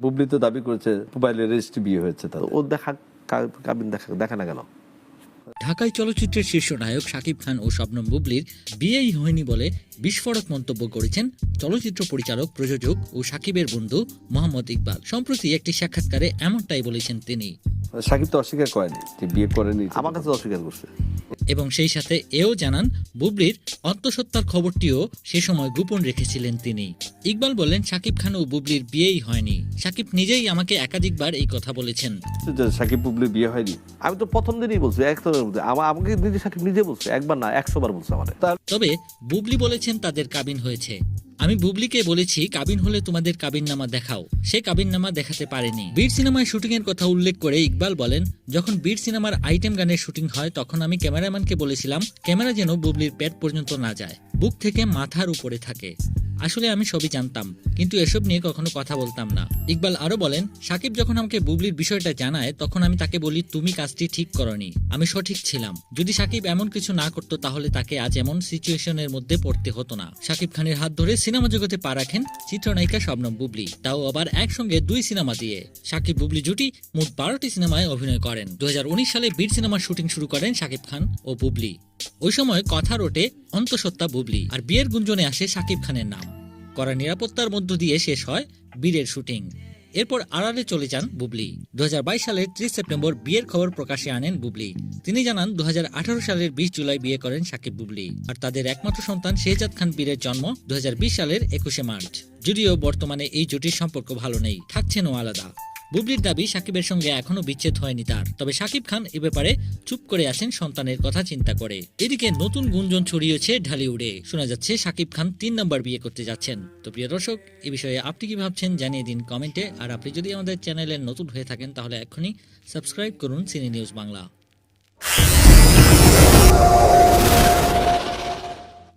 বুবলি তো দাবি করেছে মোবাইলের রেজিস্ট্রি বিয়ে হয়েছে ও দেখা কাবিন দেখা দেখে না কেন ঢাকায় চলচ্চিত্রের শীর্ষ নায়ক শাকিব খান ও শবনম বুবলির বিয়েই হয়নি বলে বিস্ফোরক মন্তব্য করেছেন চলচ্চিত্র পরিচালক প্রযোজক ও শাকিবের বন্ধু মোহাম্মদ ইকবাল। সম্প্রতি একটি সাক্ষাৎকারে এমনটাই বলেছেন তিনি। সাকিব তো অস্বীকার করেনি যে বিয়ে করেনি। আমার কাছে অস্বীকার করছে। এবং সেই সাথে এও জানান বুবলির অন্তঃসত্ত্বার খবরটিও সে সময় গোপন রেখেছিলেন তিনি। ইকবাল বলেন সাকিব খান ও বুবলির বিয়েই হয়নি। সাকিব নিজেই আমাকে একাধিকবার এই কথা বলেছেন। সাকিব বুবলির বিয়ে হয়নি। আমি তো প্রথম দিনই বলছি একতরের মধ্যে। আমা- আমাকে নিজে সাকিব নিজে বলছে একবার না একশো বার বলছে আমার। তবে বুবলি বলেছেন তাদের কাবিন হয়েছে। আমি বুবলিকে বলেছি, কাবিন হলে তোমাদের কাবিন নামা দেখাও। সে কাবিন নামা দেখাতে পারেনি। বীর সিনেমায় শুটিং এর কথা উল্লেখ করে ইকবাল বলেন, যখন বীর সিনেমার আইটেম গানের শুটিং হয়, তখন আমি ক্যামেরাম্যানকে বলেছিলাম, ক্যামেরা যেন বুবলির পেট পর্যন্ত না যায়, বুক থেকে মাথার উপরে থাকে। আসলে আমি সবই জানতাম, কিন্তু এসব নিয়ে কখনো কথা বলতাম না। ইকবাল আরও বলেন, সাকিব যখন আমাকে বুবলির বিষয়টা জানায়, তখন আমি তাকে বলি, তুমি কাজটি ঠিক করনি। আমি সঠিক ছিলাম। যদি সাকিব এমন কিছু না করতো, তাহলে তাকে আজ এমন সিচুয়েশনের মধ্যে পড়তে হতো না। সাকিব খানের হাত ধরে সিনেমা জগতে পা রাখেন চিত্রনায়িকা শবনম বুবলি। তাও আবার একসঙ্গে দুই সিনেমা দিয়ে। সাকিব বুবলি জুটি মোট বারোটি সিনেমায় অভিনয় করেন। দুই হাজার উনিশ সালে বীর সিনেমার শুটিং শুরু করেন সাকিব খান ও বুবলি। ওই সময় কথা রোটে অন্তঃসত্ত্বা বুবলি, আর বিয়ের গুঞ্জনে আসে সাকিব খানের নাম। করা নিরাপত্তার মধ্য দিয়ে শেষ হয় বীরের শুটিং। এরপর আড়ালে চলে যান বুবলি। দু হাজার বাইশ সালের ত্রিশ সেপ্টেম্বর বিয়ের খবর প্রকাশে আনেন বুবলি। তিনি জানান দু হাজার আঠারো সালের বিশ জুলাই বিয়ে করেন সাকিব বুবলি। আর তাদের একমাত্র সন্তান শেহজাদ খান বীরের জন্ম দু হাজার বিশ সালের একুশে মার্চ। যদিও বর্তমানে এই জুটির সম্পর্ক ভালো নেই, থাকছেনও আলাদা। বুবলির দাবি সাকিবের সঙ্গে এখনও বিচ্ছেদ হয়নি তার। তবে সাকিব খান এ ব্যাপারে চুপ করে আছেন সন্তানের কথা চিন্তা করে। এদিকে নতুন গুঞ্জন ছড়িয়েছে ঢালিউডে। শোনা যাচ্ছে, সাকিব খান তিন নম্বর বিয়ে করতে যাচ্ছেন। তো প্রিয় দর্শক, এ বিষয়ে আপনি কি ভাবছেন জানিয়ে দিন কমেন্টে। আর আপনি যদি আমাদের চ্যানেলে নতুন হয়ে থাকেন, তাহলে এখনই সাবস্ক্রাইব করুন সিনে নিউজ বাংলা।